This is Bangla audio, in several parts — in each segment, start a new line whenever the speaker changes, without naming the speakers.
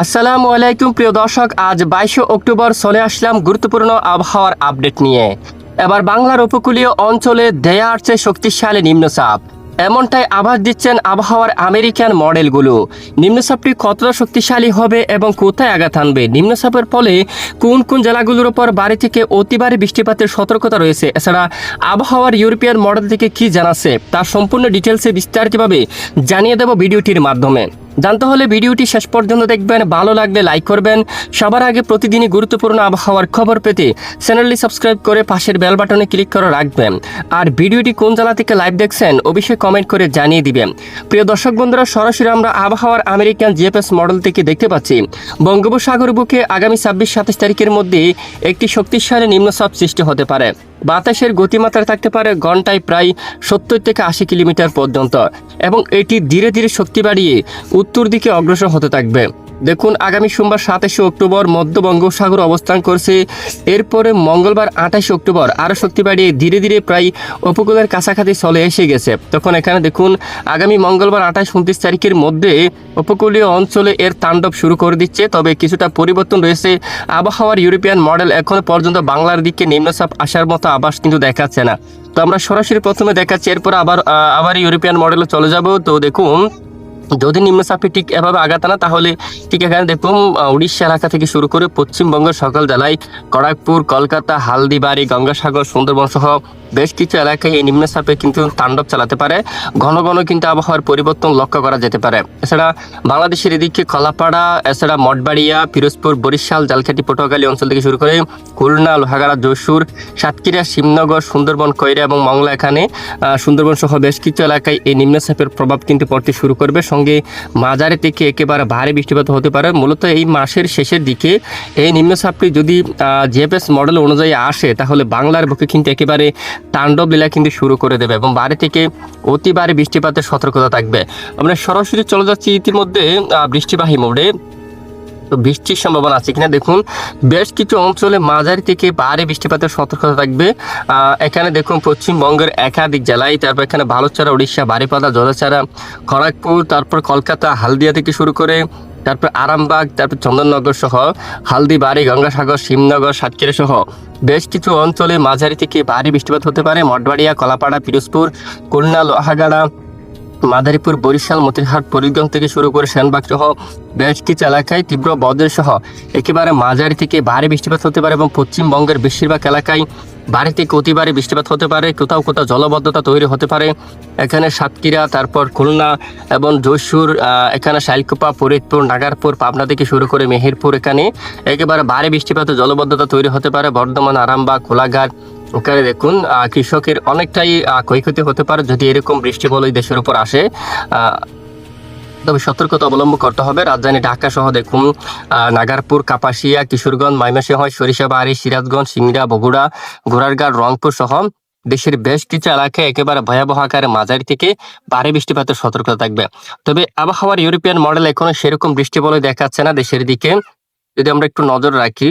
আসসালামু আলাইকুম প্রিয় দর্শক, আজ বাইশে অক্টোবর চলে আসলাম গুরুত্বপূর্ণ আবহাওয়ার আপডেট নিয়ে। এবার বাংলার উপকূলীয় অঞ্চলে দেয়া আসছে শক্তিশালী নিম্নচাপ। এমনটাই আভাস দিচ্ছেন আবহাওয়ার আমেরিকান মডেলগুলো। নিম্নচাপটি কতটা শক্তিশালী হবে এবং কোথায় আঘাত আনবে? নিম্নচাপের ফলে কোন কোন জেলাগুলোর উপর বাড়ি থেকে অতিবারে বৃষ্টিপাতের সতর্কতা রয়েছে? এছাড়া আবহাওয়ার ইউরোপিয়ান মডেল থেকে কি জানাচ্ছে? তার সম্পূর্ণ ডিটেলসে বিস্তারিতভাবে জানিয়ে দেব ভিডিওটির মাধ্যমে। জানতে হলে ভিডিওটি শেষ পর্যন্ত দেখবেন, ভালো লাগলে লাইক করবেন। সবার আগে প্রতিদিনই গুরুত্বপূর্ণ আবহাওয়ার খবর পেতে চ্যানেলটি সাবস্ক্রাইব করে পাশের বেল বাটনে ক্লিক করে রাখবেন। আর ভিডিওটি কোন জেলা থেকে লাইভ দেখছেন, অবশ্যই কমেন্ট করে জানিয়ে দিবেন। প্রিয় দর্শক বন্ধুরা, সরাসরি আমরা আবহাওয়ার আমেরিকান জিএফএস মডেল থেকে দেখতে পাচ্ছি। বঙ্গোপসাগর বুকে আগামী ছাব্বিশ সাতাশ তারিখের মধ্যে একটি শক্তিশালী নিম্নচাপ সৃষ্টি হতে পারে। বাতাসের গতিমাত্রা থাকতে পারে ঘন্টায় প্রায় সত্তর থেকে আশি কিলোমিটার পর্যন্ত, এবং এটি ধীরে ধীরে শক্তি বাড়িয়ে উত্তর দিকে অগ্রসর হতে থাকবে। দেখুন, আগামী সোমবার সাতাশে অক্টোবর মধ্য বঙ্গোপসাগর অবস্থান করছে। এরপরে মঙ্গলবার আঠাশে অক্টোবর আরও শক্তি বাড়িয়ে ধীরে ধীরে প্রায় উপকূলের কাছাকাছি চলে এসে গেছে। তখন এখানে দেখুন, আগামী মঙ্গলবার আঠাশ, উনত্রিশ তারিখের মধ্যে উপকূলীয় অঞ্চলে এর তাণ্ডব শুরু করে দিচ্ছে। তবে কিছুটা পরিবর্তন রয়েছে। আবহাওয়ার ইউরোপিয়ান মডেল এখনও পর্যন্ত বাংলার দিকে নিম্নচাপ আসার মতো আবাস কিন্তু দেখাচ্ছে না। তো আমরা সরাসরি প্রথমে দেখাচ্ছি, এরপর আবার আবার ইউরোপিয়ান মডেলে চলে যাব। তো দেখুন যদি নিম্নচাপে ঠিক এভাবে আঘাত না তাহলে ঠিক এখানে দেখুন উড়িষ্যা এলাকা থেকে শুরু করে পশ্চিমবঙ্গের সকল জেলায় খড়গপুর কলকাতা, হালদিবাড়ি, গঙ্গাসাগর, সুন্দরবন সহ বেশ কিছু এলাকায় এই নিম্নচাপে কিন্তু তাণ্ডব চালাতে পারে। ঘন ঘন কিন্তু আবহাওয়ার পরিবর্তন লক্ষ্য করা যেতে পারে। এছাড়া বাংলাদেশের এদিকে কলাপাড়া এছাড়া মঠবাড়িয়া, পিরোজপুর, বরিশাল জালখাটি পটুয়াখালী অঞ্চল থেকে শুরু করে খুলনা, লোহাগাড়া, যশোর, সাতক্ষীরা, শিবনগর, সুন্দরবন কইরা এবং মংলা এখানে সুন্দরবন সহ বেশ কিছু এলাকায় এই নিম্নচাপের প্রভাব কিন্তু পড়তে শুরু করবে। সঙ্গে মাঝারি থেকে একেবারে ভারী বৃষ্টিপাত হতে পারে। মূলত এই মাসের শেষের দিকে এই নিম্নচাপটি যদি জিএফএস মডেল অনুযায়ী আসে, তাহলে বাংলার বুকে কিন্তু একেবারে তাণ্ডব লীলা কিন্তু শুরু করে দেবে এবং বাড়ি থেকে অতি ভারী বৃষ্টিপাতের সতর্কতা থাকবে। আমরা সরাসরি চলে যাচ্ছি ইতিমধ্যে বৃষ্টিবাহী মোড়ে তো বৃষ্টির সম্ভাবনা আছে কিনা দেখুন। বেশ কিছু অঞ্চলে মাঝারি থেকে ভারী বৃষ্টিপাতের সতর্কতা থাকবে। এখানে দেখুন পশ্চিমবঙ্গের একাধিক জেলায়, তারপর এখানে ভালুচারা, উড়িষ্যা, বারিপাদা, জলাচারা, খড়গপুর, তারপর কলকাতা, হালদিয়া থেকে শুরু করে, তারপর আরামবাগ, তারপর চন্দননগর সহ হালদিবাড়ি গঙ্গাসাগর, শিবনগর, সাতক্ষীরা সহ বেশ কিছু অঞ্চলে মাঝারি থেকে ভারী বৃষ্টিপাত হতে পারে। মঠবাড়িয়া, কলাপাড়া, পিরোজপুর, খুলনা, লোহাগাড়া মাদারীপুর, বরিশাল, মতিরহাট পরিগঞ্জ থেকে শুরু করে সেনবাগ সহ বেশ কিছু এলাকায় তীব্র বজ্র সহ একেবারে মাঝারি থেকে ভারী বৃষ্টিপাত হতে পারে এবং পশ্চিমবঙ্গের বেশিরভাগ এলাকায় ভারী থেকে অতি ভারী বৃষ্টিপাত হতে পারে। কোথাও কোথাও জলবদ্ধতা তৈরি হতে পারে। এখানে সাতক্ষীরা, তারপর খুলনা এবং যশোর এখানে শাইলকুপা, ফরিদপুর, নাগারপুর, পাবনা থেকে শুরু করে মেহেরপুর এখানে একেবারে ভারী বৃষ্টিপাত জলবদ্ধতা তৈরি হতে পারে। বর্ধমান, আরামবাগ, কোলাঘাট ওখানে দেখুন কৃষকের অনেকটাই ক্ষয়ক্ষতি হতে পারে যদি এরকম বৃষ্টি বলে দেশের উপর আসে। তবে সতর্কতা অবলম্বন করতে হবে। রাজধানী ঢাকা সহ দেখুন নাগারপুর, কাপাসিয়া, কিশোরগঞ্জ ময়মনসিংহ সরিষাবাড়ি সিরাজগঞ্জ, সিংড়া, বগুড়া ঘোড়ারগাঁও রংপুর সহ দেশের বেশ কিছু এলাকায় একেবারে ভয়াবহ আকারে মাঝারি থেকে ভারী বৃষ্টিপাতের সতর্কতা থাকবে। তবে আবহাওয়ার ইউরোপিয়ান মডেল এখনও সেরকম বৃষ্টি বলে দেখাচ্ছে না দেশের দিকে। যদি আমরা একটু নজর রাখি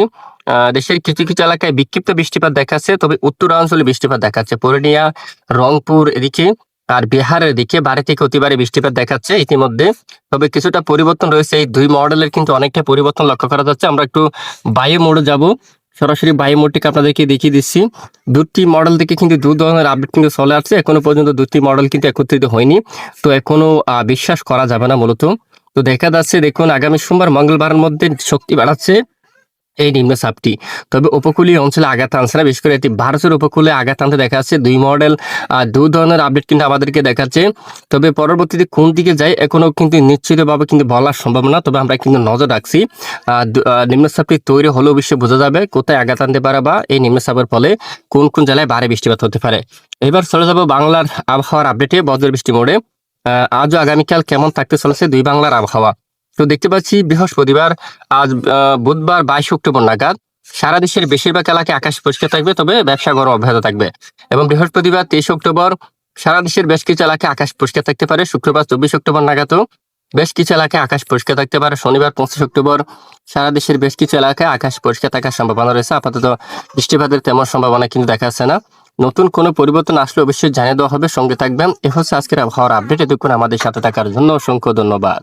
দেশের কিছু কিছু এলাকায় বিক্ষিপ্ত বৃষ্টিপাত দেখাচ্ছে, তবে উত্তরাঞ্চলে বৃষ্টিপাত দেখাচ্ছে। পুরুলিয়া, রংপুর এদিকে আর বিহারের দিকে বাড়ি থেকে অতিবারে বৃষ্টিপাত দেখাচ্ছে ইতিমধ্যে। তবে কিছুটা পরিবর্তন রয়েছে। এই দুই মডেলের কিন্তু অনেকটা পরিবর্তন লক্ষ্য করা যাচ্ছে। আমরা একটু বায়ু মোড়ে যাব। সরাসরি বায়ু মোড়টিকে আপনাদেরকে দেখিয়ে দিচ্ছি। দুটি মডেল থেকে কিন্তু দু ধরনের আপডেট কিন্তু চলে আসছে। এখনও পর্যন্ত দুটি মডেল কিন্তু একত্রিত হয়নি। তো এখনও বিশ্বাস করা যাবে না মূলত। তো দেখা যাচ্ছে, দেখুন, আগামী সোমবার, মঙ্গলবারের মধ্যে শক্তি বাড়াচ্ছে। এই নিম্নচাপটি তবে উপকূলীয় অঞ্চলে আঘাত আনছে না। বিশেষ করে এটি ভারতের উপকূলে আঘাত আনতে দেখা যাচ্ছে দুই মডেল দু ধরনের আপডেট কিন্তু আমাদেরকে দেখাচ্ছে। তবে পরবর্তীতে কোন দিকে যায়, এখনও কিন্তু নিশ্চিতভাবে কিন্তু বলার সম্ভব না তবে আমরা কিন্তু নজর রাখছি। নিম্নচাপটি তৈরি হলে অবশ্যই বোঝা যাবে কোথায় আঘাত আনতে পারে বা এই নিম্নচাপের ফলে কোন কোন জেলায় ভারী বৃষ্টিপাত হতে পারে। এবার চলে যাব বাংলার আবহাওয়ার আপডেটে বজ্র বৃষ্টি মোড়ে। আজও আগামীকাল কেমন থাকতে চলেছে দুই বাংলার আবহাওয়া? তো দেখতে পাচ্ছি বৃহস্পতিবার, আজ বুধবার বাইশ অক্টোবর নাগাদ। সারা দেশের বেশিরভাগ এলাকায় আকাশ পরিষ্কার থাকবে, তবে ব্যবসা গরম অব্যাহত থাকবে। এবং বৃহস্পতিবার তেইশ অক্টোবর, সারা দেশের বেশ কিছু এলাকায় আকাশ পরিষ্কার থাকতে পারে। শুক্রবার চব্বিশ অক্টোবর নাগাদও বেশ কিছু এলাকায় আকাশ পরিষ্কার থাকতে পারে। শনিবার পঁচিশ অক্টোবর, সারা দেশের বেশ কিছু এলাকায় আকাশ পরিষ্কার থাকার সম্ভাবনা রয়েছে। আপাতত বৃষ্টিপাতের তেমন সম্ভাবনা কিন্তু দেখা যাচ্ছে না। নতুন কোনো পরিবর্তন আসলে অবশ্যই জানিয়ে দেওয়া হবে। সঙ্গে থাকবেন এ হচ্ছে আজকের আবহাওয়ার আপডেট। এতক্ষণ আমাদের সাথে থাকার জন্য অসংখ্য ধন্যবাদ।